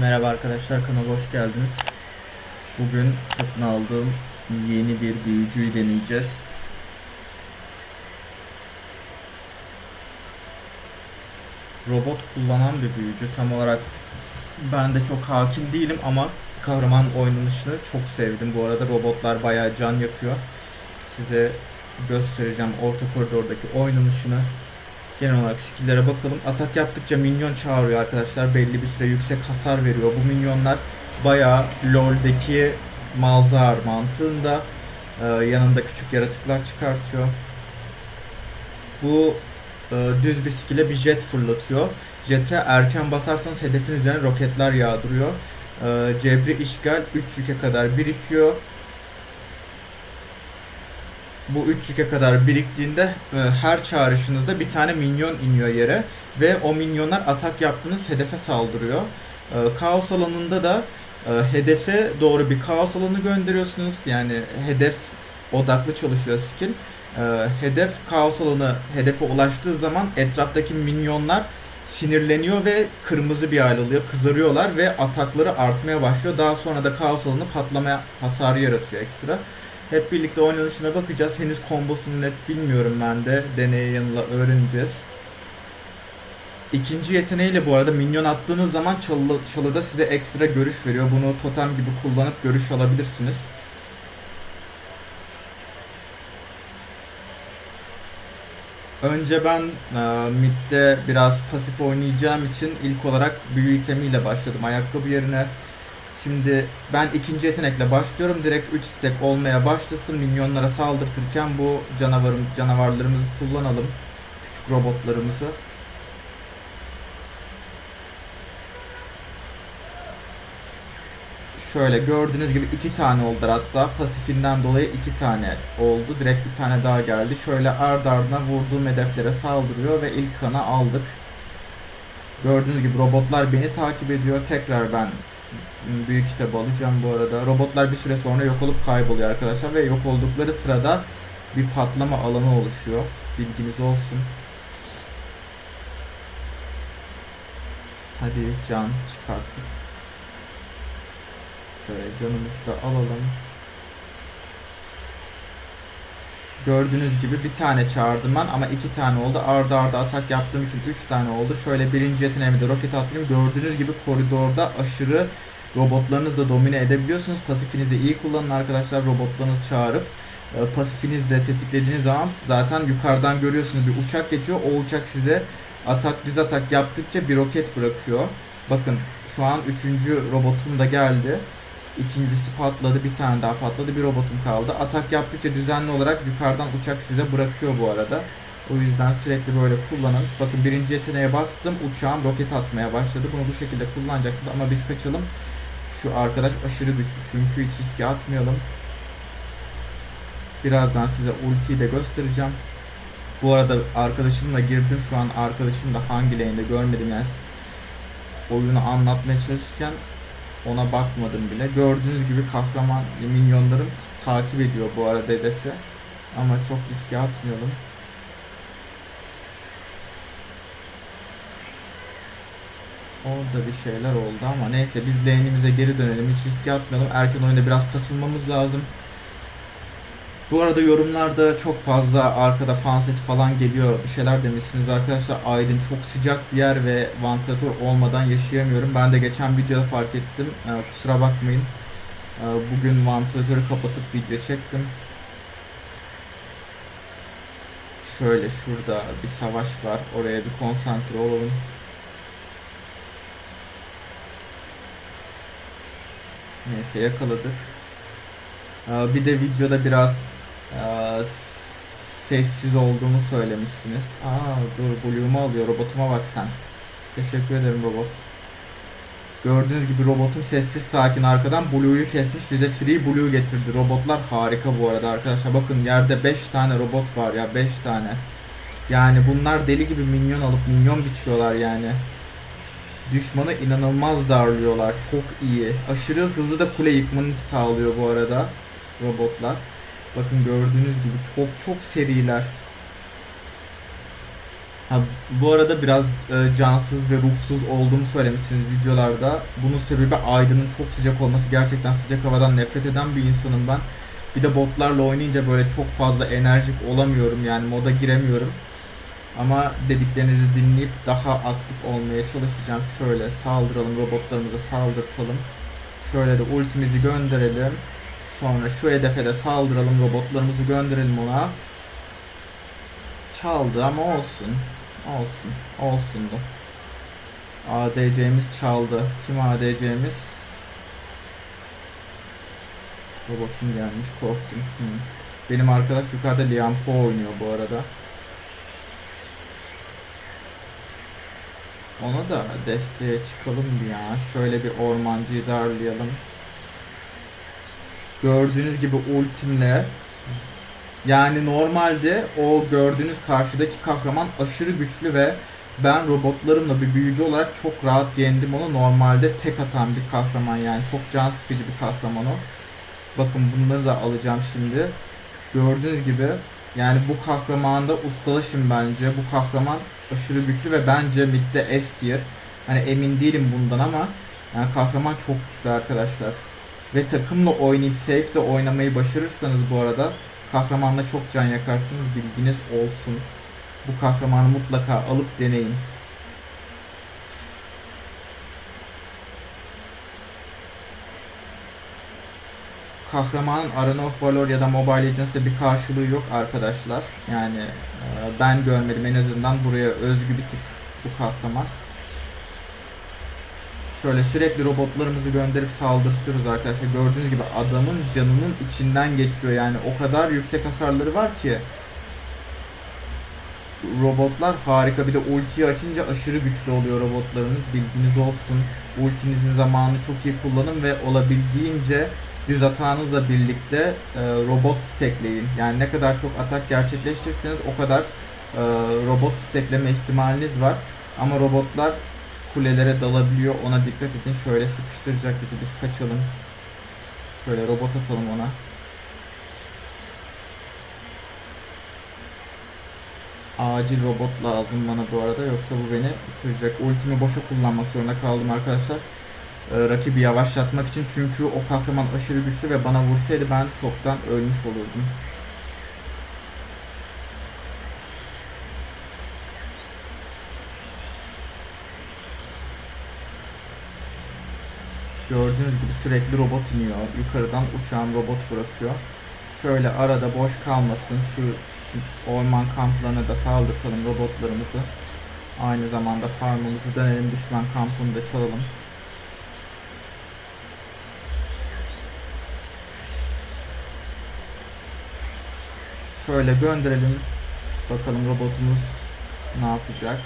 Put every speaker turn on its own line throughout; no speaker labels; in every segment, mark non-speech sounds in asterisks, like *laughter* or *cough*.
Merhaba arkadaşlar kanala hoş geldiniz. Bugün satın aldığım yeni bir büyücüyü deneyeceğiz. Robot kullanan bir büyücü. Tam olarak ben de çok hakim değilim ama kahraman oynanışını çok sevdim. Bu arada robotlar bayağı can yakıyor. Size göstereceğim orta koridordaki oynanışını. Genel olarak skill'lere bakalım. Atak yaptıkça minyon çağırıyor arkadaşlar. Belli bir süre yüksek hasar veriyor. Bu minyonlar bayağı LoL'deki Malzahar mantığında e, yanında küçük yaratıklar çıkartıyor. Bu e, düz bir skill'e bir jet fırlatıyor. Jet'e erken basarsanız hedefin üzerine roketler yağdırıyor. E, cebri işgal 3 yüke kadar birikiyor bu 3 yük'e kadar biriktiğinde e, her çağrışınızda bir tane minyon iniyor yere ve o minyonlar atak yaptığınız hedefe saldırıyor. E, kaos alanında da e, hedefe doğru bir kaos alanı gönderiyorsunuz. Yani hedef odaklı çalışıyor skill. E, hedef kaos alanı hedefe ulaştığı zaman etraftaki minyonlar sinirleniyor ve kırmızı bir hal alıyor. Kızarıyorlar ve atakları artmaya başlıyor. Daha sonra da kaos alanı patlamaya hasarı yaratıyor ekstra. Hep birlikte oynanışına bakacağız. Henüz kombosunu net bilmiyorum ben de. Deneye yanıla öğreneceğiz. İkinci yeteneğiyle bu arada minyon attığınız zaman çalı, çalıda size ekstra görüş veriyor. Bunu totem gibi kullanıp görüş alabilirsiniz. Önce ben e, midde biraz pasif oynayacağım için ilk olarak büyü itemiyle başladım ayakkabı yerine. Şimdi ben ikinci yetenekle başlıyorum. Direkt 3 stack olmaya başlasın. Minyonlara saldırtırken bu canavarım, canavarlarımızı kullanalım. Küçük robotlarımızı. Şöyle gördüğünüz gibi iki tane oldular hatta pasifinden dolayı iki tane oldu. Direkt bir tane daha geldi. Şöyle ard ardına vurduğum hedeflere saldırıyor ve ilk kanı aldık. Gördüğünüz gibi robotlar beni takip ediyor. Tekrar ben büyük kitabı alacağım bu arada. Robotlar bir süre sonra yok olup kayboluyor arkadaşlar ve yok oldukları sırada bir patlama alanı oluşuyor. Bilginiz olsun. Hadi can çıkartıp şöyle canımızı da alalım. Gördüğünüz gibi bir tane çağırdım ben ama iki tane oldu. Arda arda atak yaptığım için üç tane oldu. Şöyle birinci yeteneğimi de roket attırayım. Gördüğünüz gibi koridorda aşırı robotlarınızı da domine edebiliyorsunuz. Pasifinizi iyi kullanın arkadaşlar. Robotlarınızı çağırıp e, pasifinizle tetiklediğiniz zaman zaten yukarıdan görüyorsunuz bir uçak geçiyor. O uçak size atak düz atak yaptıkça bir roket bırakıyor. Bakın şu an üçüncü robotum da geldi. İkincisi patladı, bir tane daha patladı, bir robotum kaldı. Atak yaptıkça düzenli olarak yukarıdan uçak size bırakıyor bu arada. O yüzden sürekli böyle kullanın. Bakın birinci yeteneğe bastım, uçağım roket atmaya başladı. Bunu bu şekilde kullanacaksınız ama biz kaçalım. Şu arkadaş aşırı güçlü çünkü hiç riske atmayalım. Birazdan size ultiyi de göstereceğim. Bu arada arkadaşımla girdim. Şu an arkadaşım da hangi lane'de görmedim yani oyunu anlatmaya çalışırken ona bakmadım bile. Gördüğünüz gibi kahraman minyonlarım takip ediyor bu arada hedefi. Ama çok riske atmayalım. Orada bir şeyler oldu ama neyse biz lane'imize geri dönelim. Hiç riske atmayalım. Erken oyunda biraz kasılmamız lazım. Bu arada yorumlarda çok fazla arkada fan ses falan geliyor. Bir şeyler demişsiniz arkadaşlar. Aydın çok sıcak bir yer ve vantilatör olmadan yaşayamıyorum. Ben de geçen videoda fark ettim. Ee, kusura bakmayın. Ee, bugün vantilatörü kapatıp video çektim. Şöyle şurada bir savaş var. Oraya bir konsantre olalım. Neyse yakaladık. Ee, bir de videoda biraz sessiz olduğumu söylemişsiniz. Aa dur Blue'umu alıyor. Robotuma bak sen. Teşekkür ederim robot. Gördüğünüz gibi robotum sessiz sakin arkadan Blue'yu kesmiş. Bize free Blue getirdi. Robotlar harika bu arada arkadaşlar. Bakın yerde 5 tane robot var ya 5 tane. Yani bunlar deli gibi minyon alıp minyon biçiyorlar yani. Düşmanı inanılmaz darlıyorlar. Çok iyi. Aşırı hızlı da kule yıkmanı sağlıyor bu arada robotlar. Bakın gördüğünüz gibi çok çok seriler. Ha, bu arada biraz e, cansız ve ruhsuz olduğumu söylemişsiniz videolarda. Bunun sebebi Aydın'ın çok sıcak olması. Gerçekten sıcak havadan nefret eden bir insanım ben. Bir de botlarla oynayınca böyle çok fazla enerjik olamıyorum yani moda giremiyorum. Ama dediklerinizi dinleyip daha aktif olmaya çalışacağım. Şöyle saldıralım robotlarımıza saldırtalım. Şöyle de ultimizi gönderelim. Sonra şu hedefe de saldıralım robotlarımızı gönderelim ona. Çaldı ama olsun. Olsun. Olsun da. ADC'miz çaldı. Kim ADC'miz? Robotum gelmiş korktum. Hı. Benim arkadaş yukarıda Liam Poe oynuyor bu arada. Ona da desteğe çıkalım ya. Şöyle bir ormancıyı darlayalım. Gördüğünüz gibi ultimle yani normalde o gördüğünüz karşıdaki kahraman aşırı güçlü ve ben robotlarımla bir büyücü olarak çok rahat yendim onu. Normalde tek atan bir kahraman yani çok can sıkıcı bir kahraman o. Bakın bunları da alacağım şimdi. Gördüğünüz gibi yani bu kahramanda ustalaşım bence. Bu kahraman aşırı güçlü ve bence midde S tier. Hani emin değilim bundan ama yani kahraman çok güçlü arkadaşlar. Ve takımla oynayıp safe de oynamayı başarırsanız bu arada kahramanla çok can yakarsınız bilginiz olsun. Bu kahramanı mutlaka alıp deneyin. kahramanın Arena of Valor ya da Mobile Legends'te bir karşılığı yok arkadaşlar. Yani e, ben görmedim en azından buraya özgü bir tip bu kahraman. Şöyle sürekli robotlarımızı gönderip saldırtıyoruz arkadaşlar. Gördüğünüz gibi adamın canının içinden geçiyor yani o kadar yüksek hasarları var ki. Robotlar harika bir de ultiyi açınca aşırı güçlü oluyor robotlarınız bilginiz olsun. Ultinizin zamanını çok iyi kullanın ve olabildiğince düz atağınızla birlikte e, robot stekleyin. Yani ne kadar çok atak gerçekleştirirseniz o kadar e, robot stekleme ihtimaliniz var. Ama robotlar kulelere dalabiliyor. Ona dikkat edin. Şöyle sıkıştıracak bizi. Biz kaçalım. Şöyle robot atalım ona. Acil robot lazım bana bu arada. Yoksa bu beni bitirecek. Ultimi boşa kullanmak zorunda kaldım arkadaşlar. Ee, rakibi yavaşlatmak için. Çünkü o kahraman aşırı güçlü ve bana vursaydı ben çoktan ölmüş olurdum. Gördüğünüz gibi sürekli robot iniyor. Yukarıdan uçağın robot bırakıyor. Şöyle arada boş kalmasın. Şu orman kamplarına da saldırtalım robotlarımızı. Aynı zamanda farmımızı dönelim düşman kampını da çalalım. Şöyle gönderelim. Bakalım robotumuz ne yapacak.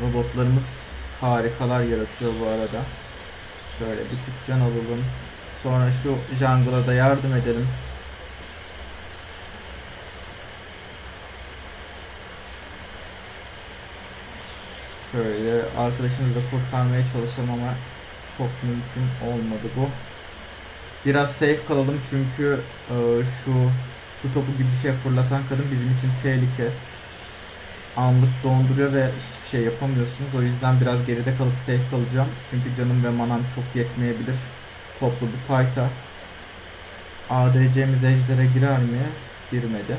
Robotlarımız harikalar yaratıyor bu arada. Şöyle bir tık can alalım. Sonra şu jungle'a da yardım edelim. Şöyle arkadaşımızı da kurtarmaya çalışalım ama çok mümkün olmadı bu. Biraz safe kalalım çünkü e, şu su topu gibi bir şey fırlatan kadın bizim için tehlike. Anlık donduruyor ve hiçbir şey yapamıyorsunuz. O yüzden biraz geride kalıp safe kalacağım. Çünkü canım ve manam çok yetmeyebilir. Toplu bir fight'a. ADC'miz ejdere girer mi? Girmedi.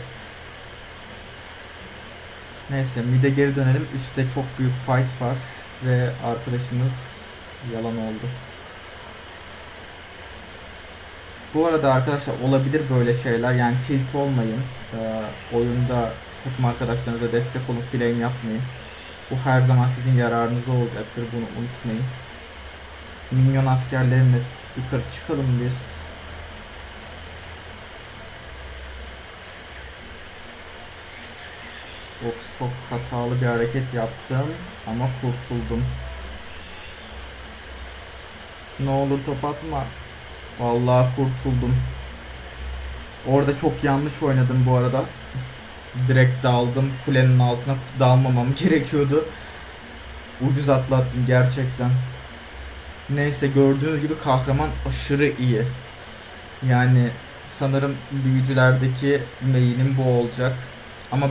Neyse mid'e geri dönelim. Üstte çok büyük fight var. Ve arkadaşımız yalan oldu. Bu arada arkadaşlar olabilir böyle şeyler. Yani tilt olmayın. Ee, oyunda takım arkadaşlarınıza destek olun. Flame yapmayın. Bu her zaman sizin yararınıza olacaktır. Bunu unutmayın. Minyon askerlerimle yukarı çıkalım biz. Of çok hatalı bir hareket yaptım ama kurtuldum. Ne olur top atma. Vallahi kurtuldum. Orada çok yanlış oynadım bu arada. Direkt daldım. Kulenin altına dalmamam *laughs* gerekiyordu. Ucuz atlattım gerçekten. Neyse gördüğünüz gibi kahraman aşırı iyi. Yani sanırım büyücülerdeki main'im bu olacak. Ama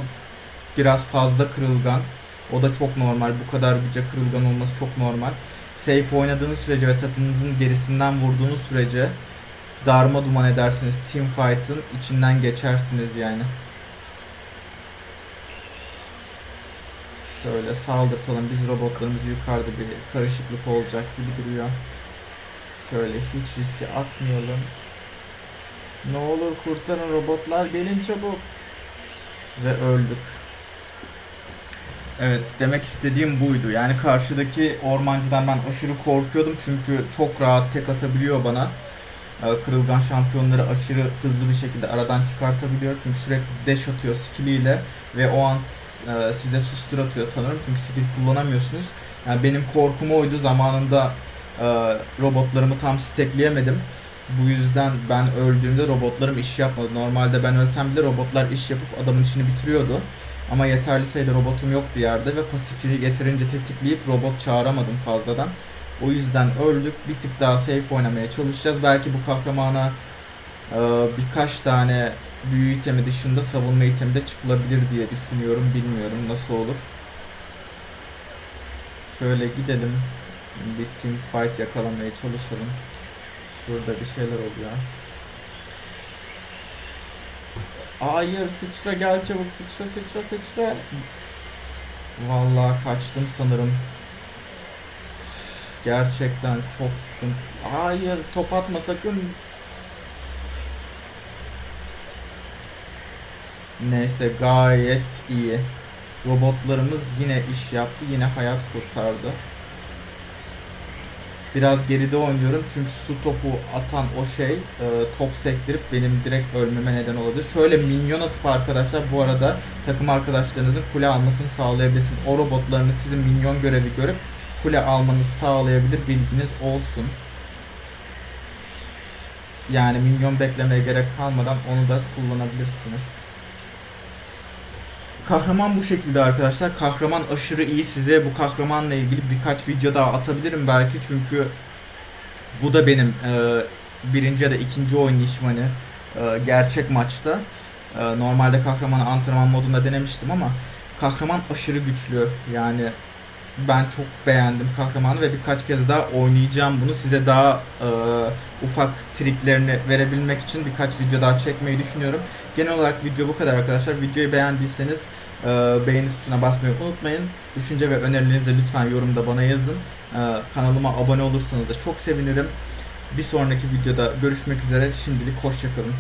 biraz fazla kırılgan. O da çok normal. Bu kadar güce kırılgan olması çok normal. Safe oynadığınız sürece ve takımınızın gerisinden vurduğunuz sürece darma duman edersiniz. Team fight'ın içinden geçersiniz yani. Şöyle saldırtalım. Biz robotlarımız yukarıda bir karışıklık olacak gibi duruyor. Şöyle hiç riske atmayalım. Ne olur kurtarın robotlar gelin çabuk. Ve öldük. Evet demek istediğim buydu. Yani karşıdaki ormancıdan ben aşırı korkuyordum çünkü çok rahat tek atabiliyor bana. Ee, Kırılgan şampiyonları aşırı hızlı bir şekilde aradan çıkartabiliyor çünkü sürekli dash atıyor skilliyle ve o an e, size sustur atıyor sanırım çünkü skill kullanamıyorsunuz. Yani benim korkum oydu zamanında e, robotlarımı tam stackleyemedim. Bu yüzden ben öldüğümde robotlarım iş yapmadı. Normalde ben ölsem bile robotlar iş yapıp adamın işini bitiriyordu. Ama yeterli sayıda robotum yoktu yerde ve pasifi yeterince tetikleyip robot çağıramadım fazladan. O yüzden öldük. Bir tık daha safe oynamaya çalışacağız. Belki bu kahramana e, birkaç tane büyü itemi dışında savunma itemi de çıkılabilir diye düşünüyorum. Bilmiyorum nasıl olur. Şöyle gidelim. Bir team fight yakalamaya çalışalım. Şurada bir şeyler oluyor. Hayır sıçra gel çabuk sıçra sıçra sıçra. Vallahi kaçtım sanırım. Gerçekten çok sıkıntı. Hayır top atma sakın. Neyse gayet iyi. Robotlarımız yine iş yaptı. Yine hayat kurtardı. Biraz geride oynuyorum çünkü su topu atan o şey e, top sektirip benim direkt ölmeme neden olabilir. Şöyle minyon atıp arkadaşlar bu arada takım arkadaşlarınızın kule almasını sağlayabilirsin. O robotlarını sizin minyon görevi görüp kule almanızı sağlayabilir bilginiz olsun. Yani minyon beklemeye gerek kalmadan onu da kullanabilirsiniz. Kahraman bu şekilde arkadaşlar. Kahraman aşırı iyi. Size bu kahramanla ilgili birkaç video daha atabilirim belki. Çünkü bu da benim e, birinci ya da ikinci oynayışım hani e, gerçek maçta. E, normalde kahramanı antrenman modunda denemiştim ama kahraman aşırı güçlü. Yani ben çok beğendim kahramanı ve birkaç kez daha oynayacağım bunu. Size daha e, ufak triklerini verebilmek için birkaç video daha çekmeyi düşünüyorum. Genel olarak video bu kadar arkadaşlar. Videoyu beğendiyseniz e, beğeni tuşuna basmayı unutmayın. Düşünce ve önerilerinizi lütfen yorumda bana yazın. E, kanalıma abone olursanız da çok sevinirim. Bir sonraki videoda görüşmek üzere. Şimdilik hoşçakalın.